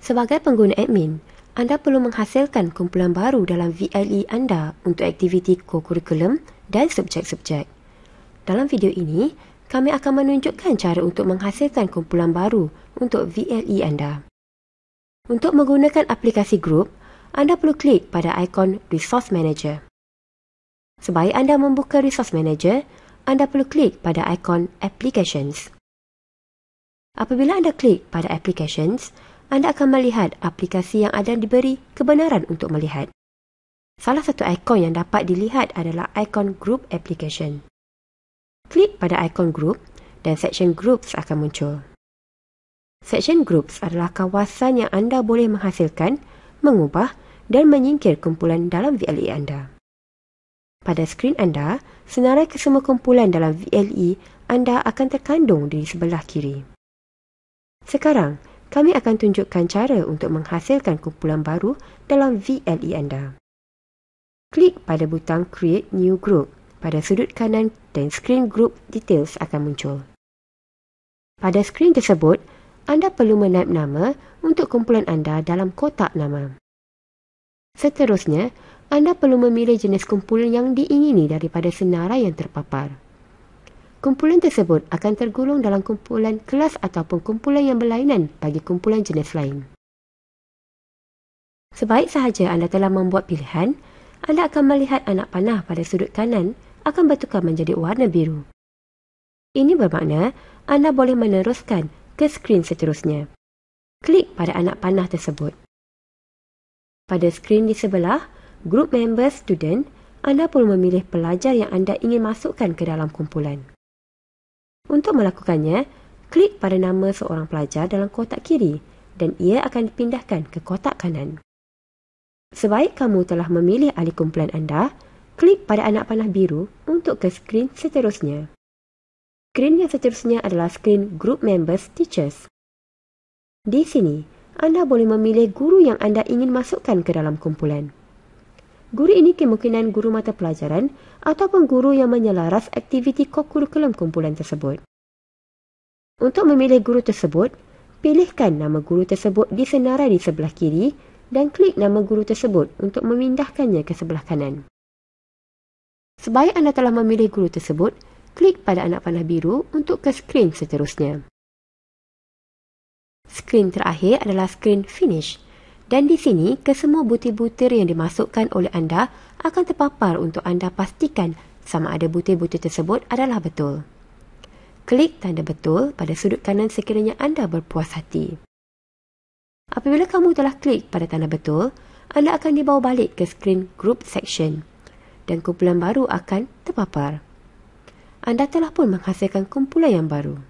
Sebagai pengguna admin, anda perlu menghasilkan kumpulan baru dalam VLE anda untuk aktiviti co-curriculum dan subjek-subjek. Dalam video ini, kami akan menunjukkan cara untuk menghasilkan kumpulan baru untuk VLE anda. Untuk menggunakan aplikasi grup, anda perlu klik pada ikon Resource Manager. Sebaik anda membuka Resource Manager, anda perlu klik pada ikon Applications. Apabila anda klik pada Applications, anda akan melihat aplikasi yang ada diberi kebenaran untuk melihat. Salah satu ikon yang dapat dilihat adalah ikon Group Application. Klik pada ikon Group dan section Groups akan muncul. Section Groups adalah kawasan yang anda boleh menghasilkan, mengubah dan menyingkir kumpulan dalam VLE anda. Pada skrin anda, senarai kesemua kumpulan dalam VLE anda akan terkandung di sebelah kiri. Sekarang, kami akan tunjukkan cara untuk menghasilkan kumpulan baru dalam VLE anda. Klik pada butang Create New Group pada sudut kanan dan skrin Group Details akan muncul. Pada skrin tersebut, anda perlu menaip nama untuk kumpulan anda dalam kotak nama. Seterusnya, anda perlu memilih jenis kumpulan yang diingini daripada senarai yang terpapar. Kumpulan tersebut akan tergolong dalam kumpulan kelas ataupun kumpulan yang berlainan bagi kumpulan jenis lain. Sebaik sahaja anda telah membuat pilihan, anda akan melihat anak panah pada sudut kanan akan bertukar menjadi warna biru. Ini bermakna anda boleh meneruskan ke skrin seterusnya. Klik pada anak panah tersebut. Pada skrin di sebelah, Group Member Student, anda perlu memilih pelajar yang anda ingin masukkan ke dalam kumpulan. Untuk melakukannya, klik pada nama seorang pelajar dalam kotak kiri dan ia akan dipindahkan ke kotak kanan. Sebaik kamu telah memilih ahli kumpulan anda, klik pada anak panah biru untuk ke skrin seterusnya. Skrin yang seterusnya adalah skrin Group Members Teachers. Di sini, anda boleh memilih guru yang anda ingin masukkan ke dalam kumpulan. Guru ini kemungkinan guru mata pelajaran ataupun guru yang menyelaras aktiviti kokurikulum kumpulan tersebut. Untuk memilih guru tersebut, pilihkan nama guru tersebut di senarai di sebelah kiri dan klik nama guru tersebut untuk memindahkannya ke sebelah kanan. Sebaik anda telah memilih guru tersebut, klik pada anak panah biru untuk ke skrin seterusnya. Skrin terakhir adalah skrin Finish dan di sini, kesemua butir-butir yang dimasukkan oleh anda akan terpapar untuk anda pastikan sama ada butir-butir tersebut adalah betul. Klik tanda betul pada sudut kanan sekiranya anda berpuas hati. Apabila kamu telah klik pada tanda betul, anda akan dibawa balik ke skrin Group Section dan kumpulan baru akan terpapar. Anda telah pun menghasilkan kumpulan yang baru.